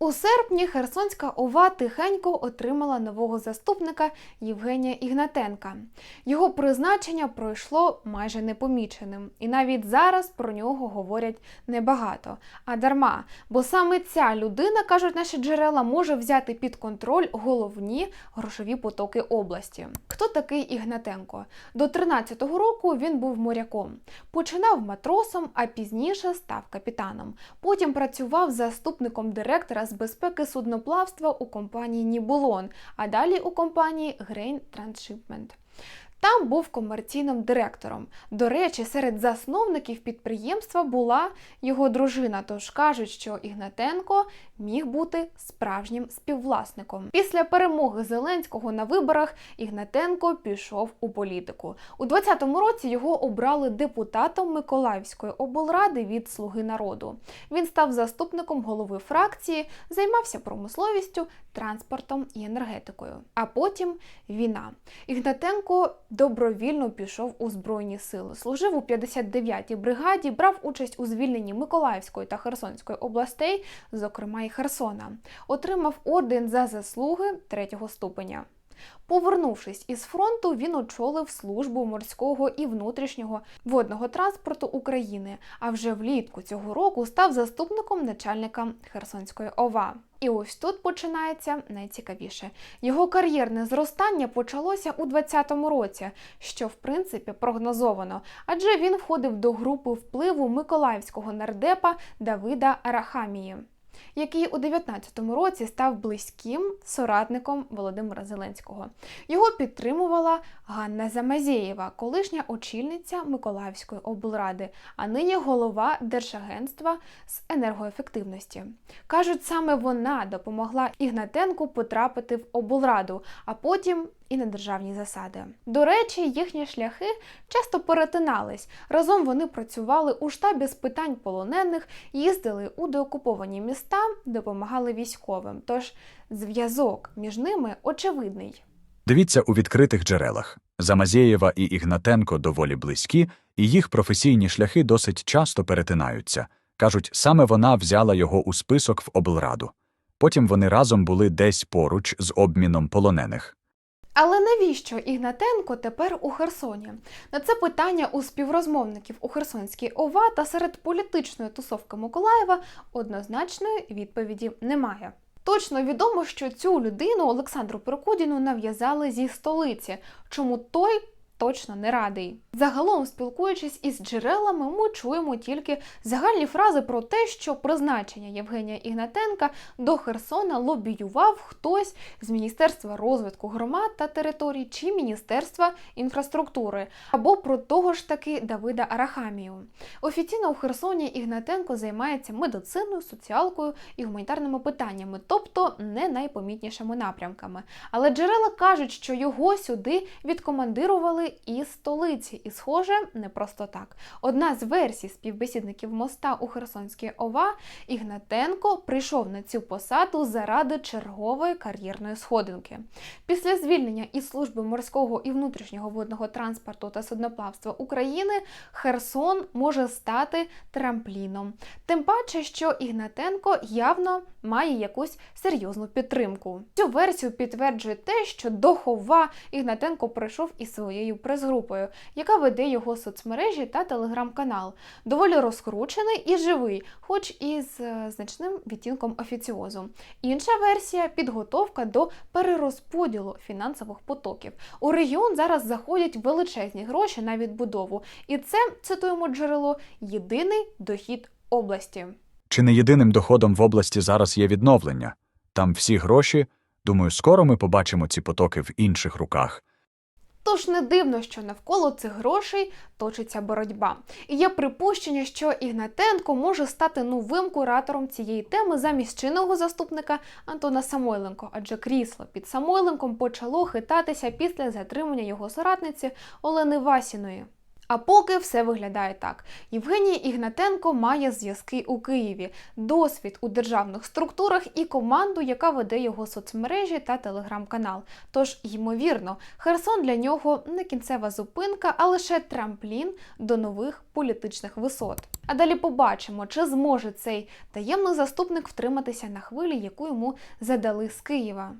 У серпні Херсонська ОВА тихенько отримала нового заступника Євгенія Ігнатенка. Його призначення пройшло майже непоміченим, і навіть зараз про нього говорять небагато. А дарма, бо саме ця людина, кажуть наші джерела, може взяти під контроль головні грошові потоки області. Хто такий Ігнатенко? До 13-го року він був моряком. Починав матросом, а пізніше став капітаном. Потім працював заступником директора з безпеки судноплавства у компанії Нібулон, а далі у компанії Grain Transshipment. Там був комерційним директором. До речі, серед засновників підприємства була його дружина. Тож кажуть, що Ігнатенко міг бути справжнім співвласником. Після перемоги Зеленського на виборах Ігнатенко пішов у політику. У 2020 році його обрали депутатом Миколаївської облради від Слуги народу. Він став заступником голови фракції, займався промисловістю, транспортом і енергетикою. А потім війна. Ігнатенко добровільно пішов у збройні сили. Служив у 59-й бригаді, брав участь у звільненні Миколаївської та Херсонської областей, зокрема і Херсона. Отримав орден за заслуги третього ступеня. Повернувшись із фронту, він очолив службу морського і внутрішнього водного транспорту України. А вже влітку цього року став заступником начальника Херсонської ОВА. І ось тут починається найцікавіше. Його кар'єрне зростання почалося у 2020 році, що в принципі прогнозовано, адже він входив до групи впливу миколаївського нардепа Давида Арахамії який у 19-му році став близьким соратником Володимира Зеленського. Його підтримувала Ганна Замазєєва, колишня очільниця Миколаївської облради, а нині голова Держагентства з енергоефективності. Кажуть, саме вона допомогла Ігнатенку потрапити в облраду, а потім і на державні засади. До речі, їхні шляхи часто перетинались. Разом вони працювали у штабі з питань полонених, їздили у деокуповані міста, допомагали військовим. Тож зв'язок між ними очевидний. Дивіться у відкритих джерелах. Замазєєва і Ігнатенко доволі близькі, і їх професійні шляхи досить часто перетинаються. Кажуть, саме вона взяла його у список в облраду. Потім вони разом були десь поруч з обміном полонених. Але навіщо Ігнатенко тепер у Херсоні? На це питання у співрозмовників у Херсонській ОВА та серед політичної тусовки Миколаєва однозначної відповіді немає. Точно відомо, що цю людину Олександру Прокудіну нав'язали зі столиці, чому той точно не радий. Загалом, спілкуючись із джерелами, ми чуємо тільки загальні фрази про те, що призначення Євгенія Ігнатенка до Херсона лобіював хтось з Міністерства розвитку громад та територій чи Міністерства інфраструктури, або про того ж таки Давида Арахамію. Офіційно у Херсоні Ігнатенко займається медициною, соціалкою і гуманітарними питаннями, тобто не найпомітнішими напрямками. Але джерела кажуть, що його сюди відкомандирували із столиці, і схоже, не просто так. Одна з версій співбесідників моста у Херсонській ОВА Ігнатенко прийшов на цю посаду заради чергової кар'єрної сходинки. Після звільнення із служби морського і внутрішнього водного транспорту та судноплавства України Херсон може стати трампліном. Тим паче, що Ігнатенко явно має якусь серйозну підтримку. Цю версію підтверджує те, що до хова Ігнатенко прийшов із своєю прес-групою, яка веде його соцмережі та телеграм-канал. Доволі розкручений і живий, хоч і з е, значним відтінком офіціозу. Інша версія підготовка до перерозподілу фінансових потоків. У регіон зараз заходять величезні гроші на відбудову, і це цитуємо джерело єдиний дохід області. Чи не єдиним доходом в області зараз є відновлення? Там всі гроші. Думаю, скоро ми побачимо ці потоки в інших руках. Тож не дивно, що навколо цих грошей точиться боротьба. І є припущення, що Ігнатенко може стати новим куратором цієї теми замість чинного заступника Антона Самойленко, адже крісло під Самойленком почало хитатися після затримання його соратниці Олени Васіної. А поки все виглядає так: Євгеній Ігнатенко має зв'язки у Києві, досвід у державних структурах і команду, яка веде його соцмережі та телеграм-канал. Тож, ймовірно, Херсон для нього не кінцева зупинка, а лише трамплін до нових політичних висот. А далі побачимо, чи зможе цей таємний заступник втриматися на хвилі, яку йому задали з Києва.